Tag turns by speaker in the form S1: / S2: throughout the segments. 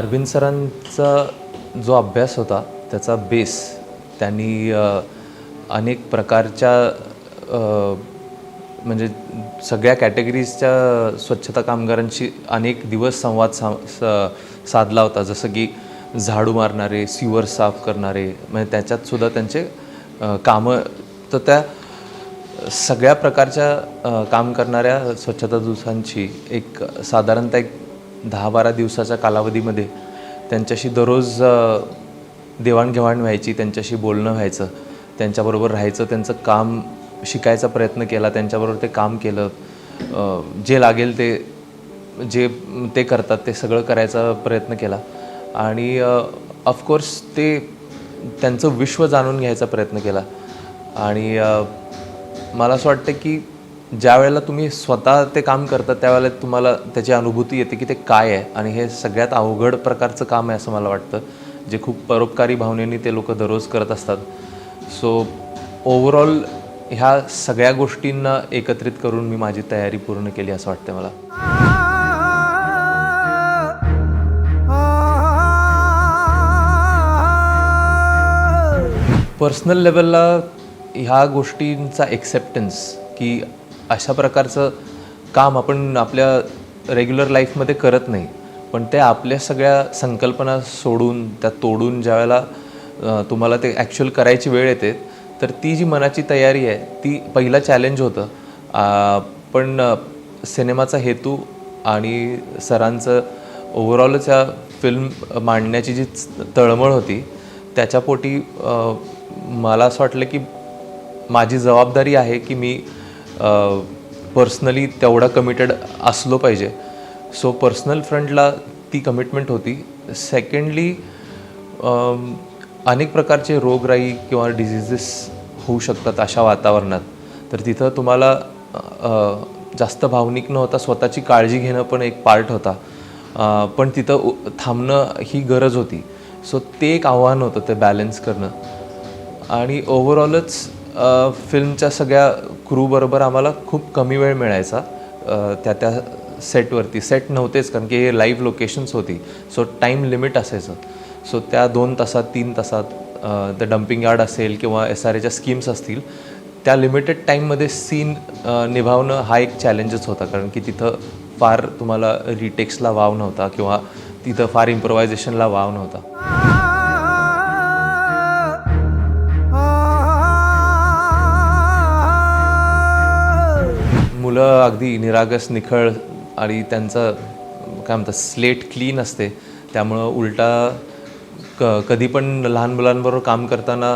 S1: अरविंद सरांचा जो अभ्यास होता त्याचा बेस त्यांनी अनेक प्रकारच्या म्हणजे सगळ्या कॅटेगरीजच्या स्वच्छता कामगारांशी अनेक दिवस संवाद सा सा साधला होता. जसं की झाडू मारणारे सिवर साफ करणारे म्हणजे त्याच्यातसुद्धा त्यांचे कामं तर त्या सगळ्या प्रकारच्या काम करणाऱ्या स्वच्छता दिवसांची एक साधारणतः एक दहा बारा दिवसाच्या कालावधीमध्ये त्यांच्याशी दररोज देवाणघेवाण व्हायची त्यांच्याशी बोलणं व्हायचं त्यांच्याबरोबर राहायचं त्यांचं काम शिकायचा प्रयत्न केला त्यांच्याबरोबर ते काम केलं जे लागेल ते जे ते करतात ते सगळं करायचा प्रयत्न केला. आणि ऑफकोर्स ते त्यांचं विश्व जाणून घ्यायचा प्रयत्न केला. आणि मला असं वाटतं की ज्या वेळेला तुम्ही स्वतः ते काम करता त्यावेळेला तुम्हाला त्याची अनुभूती येते की ते काय आहे. आणि हे सगळ्यात अवघड प्रकारचं काम आहे असं मला वाटतं जे खूप परोपकारी भावनेने ते लोक दररोज करत असतात. सो ओव्हरऑल ह्या सगळ्या गोष्टींना एकत्रित करून मी माझी तयारी पूर्ण केली असं वाटतं मला. पर्सनल लेवलला ह्या गोष्टींचा एक्सेप्टन्स की अशा प्रकारचं काम आपण आपल्या रेग्युलर लाईफमध्ये करत नाही. पण ते आपल्या सगळ्या संकल्पना सोडून त्या तोडून ज्या वेळेला तुम्हाला ते ॲक्च्युअल करायची वेळ येते तर ती जी मनाची तयारी आहे ती पहिला चॅलेंज होतं. पण सिनेमाचा हेतू आणि सरांचं ओव्हरऑलच या फिल्म मांडण्याची जी तळमळ होती त्याच्यापोटी मला असं वाटलं की माझी जबाबदारी आहे की मी पर्सनली तेवढा कमिटेड असलो पाहिजे. सो पर्सनल फ्रंटला ती कमिटमेंट होती. सेकंडली अनेक प्रकारचे रोगराई किंवा डिझिजेस होऊ शकतात अशा वातावरणात. तर तिथं तुम्हाला जास्त भावनिक न होता स्वतःची काळजी घेणं पण एक पार्ट होता. पण तिथं उ- थांबणं ही गरज होती. सो ते एक आव्हान होतं ते बॅलन्स करणं. आणि ओव्हरऑलच फिल्मच्या सगळ्या क्रूबरोबर आम्हाला खूप कमी वेळ मिळायचा त्या त्या सेटवरती. सेट नव्हतेच कारण की हे लाईव्ह लोकेशन्स होती. सो टाईम लिमिट असायचं. सो त्या दोन तासात तीन तासात द डम्पिंग यार्ड असेल किंवा एस आर एच्या स्कीम्स असतील त्या लिमिटेड टाईममध्ये सीन निभावणं हा एक चॅलेंजच होता. कारण की तिथं फार तुम्हाला रिटेक्सला वाव नव्हता किंवा तिथं फार इम्प्रोव्हायझेशनला वाव नव्हता. मुलं अगदी निरागस निखळ आणि त्यांचं काय म्हणतात स्लेट क्लीन असते. त्यामुळं उलटा क कधी पण लहान मुलांबरोबर काम करताना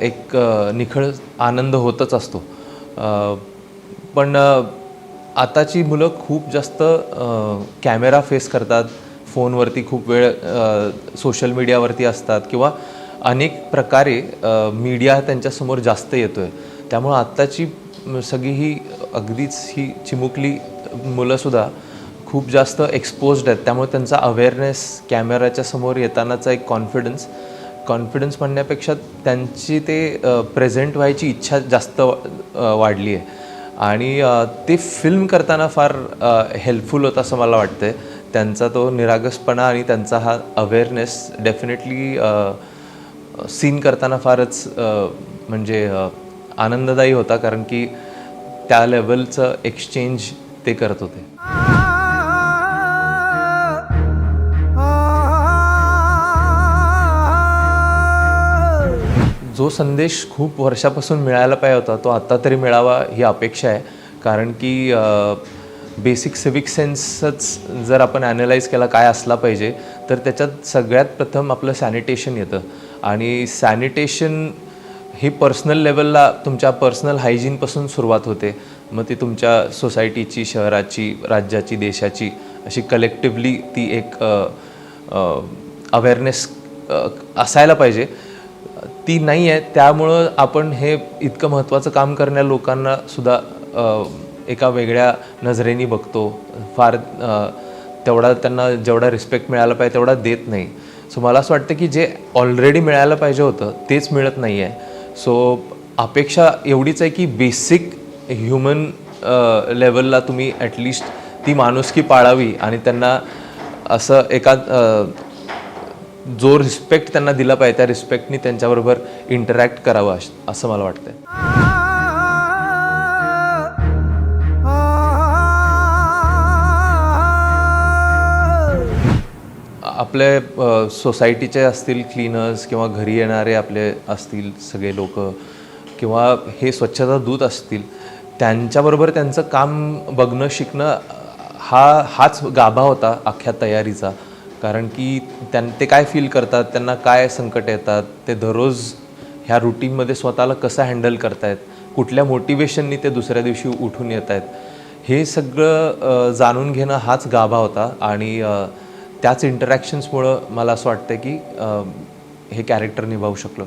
S1: एक निखळ आनंद होतच असतो. पण आताची मुलं खूप जास्त कॅमेरा फेस करतात. फोनवरती खूप वेळ सोशल मीडियावरती असतात किंवा अनेक प्रकारे मीडिया त्यांच्यासमोर जास्त येतो आहे त्यामुळं आत्ताची सगळी ही अगदीच ही चिमुकली मुलंसुद्धा खूप जास्त एक्सपोज्ड आहेत. त्यामुळे त्यांचा अवेअरनेस कॅमेऱ्याच्या समोर येतानाचा एक कॉन्फिडन्स कॉन्फिडन्स म्हणण्यापेक्षा त्यांची ते प्रेझेंट व्हायची इच्छा जास्त वाढली आहे. आणि ते फिल्म करताना फार हेल्पफुल होतं असं मला वाटतं त्यांचा तो निरागसपणा आणि त्यांचा हा अवेअरनेस डेफिनेटली सीन करताना फारच म्हणजे आनंददायी होता. कारण की त्या लेवलचं एक्सचेंज ते करत होते. जो संदेश खूप वर्षापासून मिळायला पाहिजे होता तो आत्ता तरी मिळावा ही अपेक्षा आहे. कारण की बेसिक सिविक सेन्सच जर आपण ॲनलाइज केला काय असला पाहिजे तर त्याच्यात सगळ्यात प्रथम आपलं सॅनिटेशन येतं. आणि सॅनिटेशन हे पर्सनल लेवलला तुमच्या पर्सनल हायजीनपासून सुरुवात होते. मग ती तुमच्या सोसायटीची शहराची राज्याची देशाची अशी कलेक्टिव्हली ती एक अवेअरनेस असायला पाहिजे. ती नाही आहे. त्यामुळं आपण हे इतकं महत्त्वाचं काम करण्या लोकांना सुद्धा एका वेगळ्या नजरेने बघतो. फार तेवढा त्यांना जेवढा रिस्पेक्ट मिळाला पाहिजे तेवढा देत नाही. सो मला असं वाटतं की जे ऑलरेडी मिळायला पाहिजे होतं तेच मिळत नाही आहे सो अपेक्षा एवढीच आहे की बेसिक ह्युमन लेवलला तुम्ही ॲटलिस्ट ती माणुसकी पाळावी आणि त्यांना असं एका जो रिस्पेक्ट त्यांना दिला पाहिजे त्या रिस्पेक्टनी त्यांच्याबरोबर इंटरॅक्ट करावं असं मला वाटतं आपले सोसायटीचे असतील क्लीनर्स किंवा घरी येणारे आपले असतील सगळे लोक किंवा हे स्वच्छता दूत असतील त्यांच्याबरोबर त्यांचं काम बघणं शिकणं हा हाच गाभा होता अख्ख्या तयारीचा. कारण की त्यां ते काय फील करतात त्यांना काय संकट येतात ते दररोज ह्या रुटीनमध्ये स्वतःला कसं हँडल करतायत कुठल्या मोटिवेशननी ते दुसऱ्या दिवशी उठून येत आहेत हे सगळं जाणून घेणं हाच गाभा होता. आणि त्याच इंटरॅक्शन्समुळं मला असं वाटतं की हे कॅरेक्टर निभावू शकलो.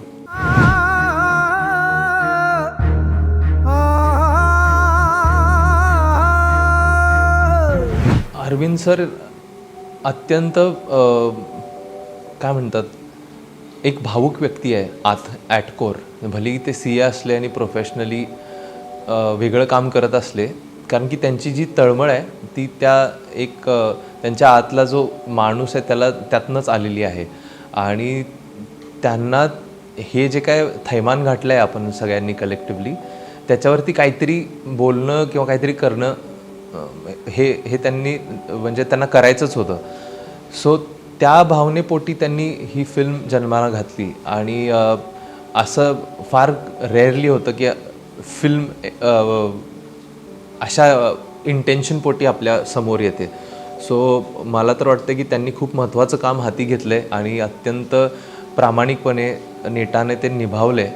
S1: अरविंद सर अत्यंत काय म्हणतात एक भावूक व्यक्ती आहे आत ॲट कोर भलेही ते सी ए असले आणि प्रोफेशनली वेगळं काम करत असले कारण की त्यांची जी तळमळ आहे ती त्या एक त्यांच्या आतला जो माणूस आहे त्याला त्यातनंच आलेली आहे. आणि त्यांना हे जे काय थैमान घातलं आहे आपण सगळ्यांनी कलेक्टिवली त्याच्यावरती काहीतरी बोलणं किंवा काहीतरी करणं हे हे त्यांनी म्हणजे त्यांना करायचंच होतं. सो त्या भावनेपोटी त्यांनी ही फिल्म जन्माला घातली. आणि असं फार रेअरली होतं की फिल्म अशा इंटेन्शनपोटी आपल्यासमोर येते. सो मला तर वाटतं की त्यांनी खूप महत्त्वाचं काम हाती घेतलं आहे आणि अत्यंत प्रामाणिकपणे नेटाने ते निभावले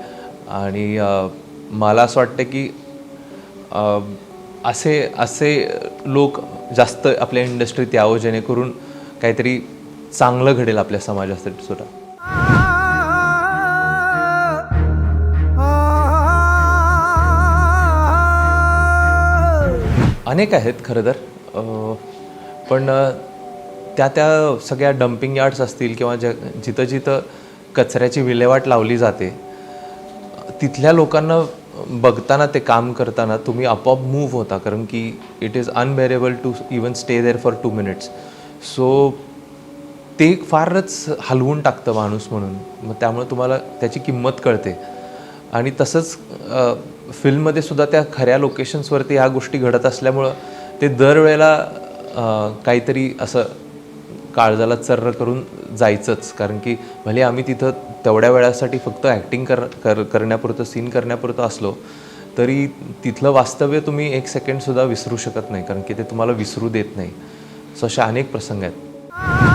S1: आणि मला असं वाटतं की असे असे लोक जास्त आपल्या इंडस्ट्रीत यावं जेणेकरून काहीतरी चांगलं घडेल आपल्या समाजासाठी सुद्धा. अनेक आहेत खरं तर. पण त्या त्या सगळ्या डम्पिंग यार्ड्स असतील किंवा ज जिथं जिथं कचऱ्याची विल्हेवाट लावली जाते तिथल्या लोकांना बघताना ते काम करताना तुम्ही आपोआप मूव्ह होता कारण की it is unbearable to even stay there for two minutes so ते फारच हलवून टाकतं माणूस म्हणून. मग त्यामुळे तुम्हाला त्याची किंमत कळते. आणि तसंच फिल्ममध्ये सुद्धा त्या खऱ्या लोकेशन्सवरती ह्या गोष्टी घडत असल्यामुळं ते दरवेळेला काहीतरी असं काळजाला चर्र करून जायचंच. कारण की भले आम्ही तिथं तेवढ्या वेळासाठी फक्त ॲक्टिंग कर कर करण्यापुरतं सीन करण्यापुरतं असलो तरी तिथलं वास्तव्य तुम्ही एक सेकंडसुद्धा विसरू शकत नाही कारण की ते तुम्हाला विसरू देत नाही. सो अशा अनेक प्रसंग आहेत.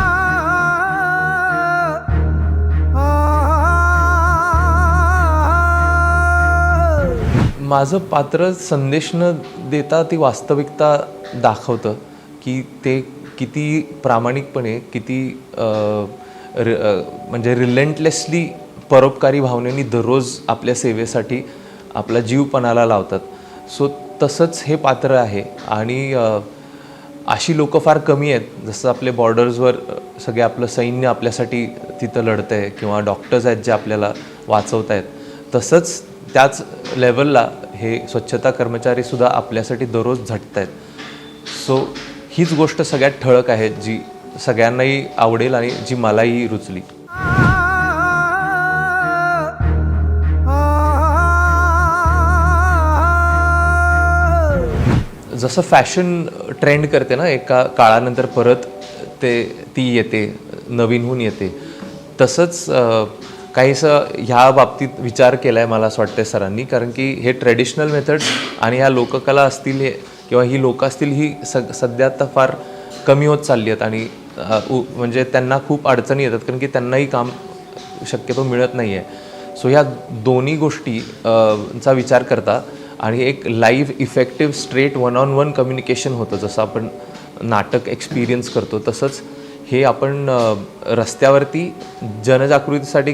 S1: माझं पात्र संदेश न देता ती वास्तविकता दाखवतं की ते किती प्रामाणिकपणे किती रि- म्हणजे रिलेंटलेसली परोपकारी भावनेनी दररोज आपल्या सेवेसाठी आपला जीवपणाला लावतात. सो तसंच हे पात्र आहे आणि अशी लोकं फार कमी आहेत. जसं आपले बॉर्डर्सवर सगळे आपलं सैन्य आपल्यासाठी तिथं लढतं आहे किंवा डॉक्टर्स आहेत जे आपल्याला वाचवत आहेत तसंच त्याच लेवलला हे स्वच्छता कर्मचारीसुद्धा आपल्यासाठी दररोज झटत आहेत सो हीच गोष्ट सगळ्यात ठळक आहे जी सगळ्यांनाही आवडेल आणि जी मलाही रुचली. जसं फॅशन ट्रेंड करते ना एका काळानंतर परत ते ती येते नवीनहून येते. तसंच काहीसं ह्या बाबतीत विचार केला आहे मला असं वाटतं सरांनी कारण की हे ट्रेडिशनल मेथड्स आणि ह्या लोककला असतील हे किंवा ही लोकं असतील ही सग सध्या आता फार कमी होत चालली आहेत आणि उ- म्हणजे त्यांना खूप अडचणी येतात कारण की त्यांनाही काम शक्यतो मिळत नाही आहे सो ह्या दोन्ही गोष्टी चा विचार करता आणि एक live effective straight one on one communication होतं जसं आपण नाटक एक्सपिरियन्स करतो तसंच हे आपण रस्त्यावरती जनजागृतीसाठी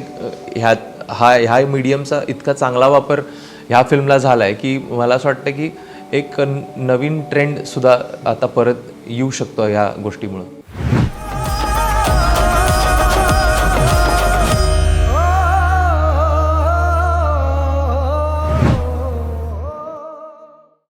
S1: ह्या हा ह्या मीडियमचा इतका चांगला वापर ह्या फिल्मला झाला आहे की मला असं वाटतं की एक नवीन ट्रेंडसुद्धा आता परत येऊ शकतो ह्या गोष्टीमुळं.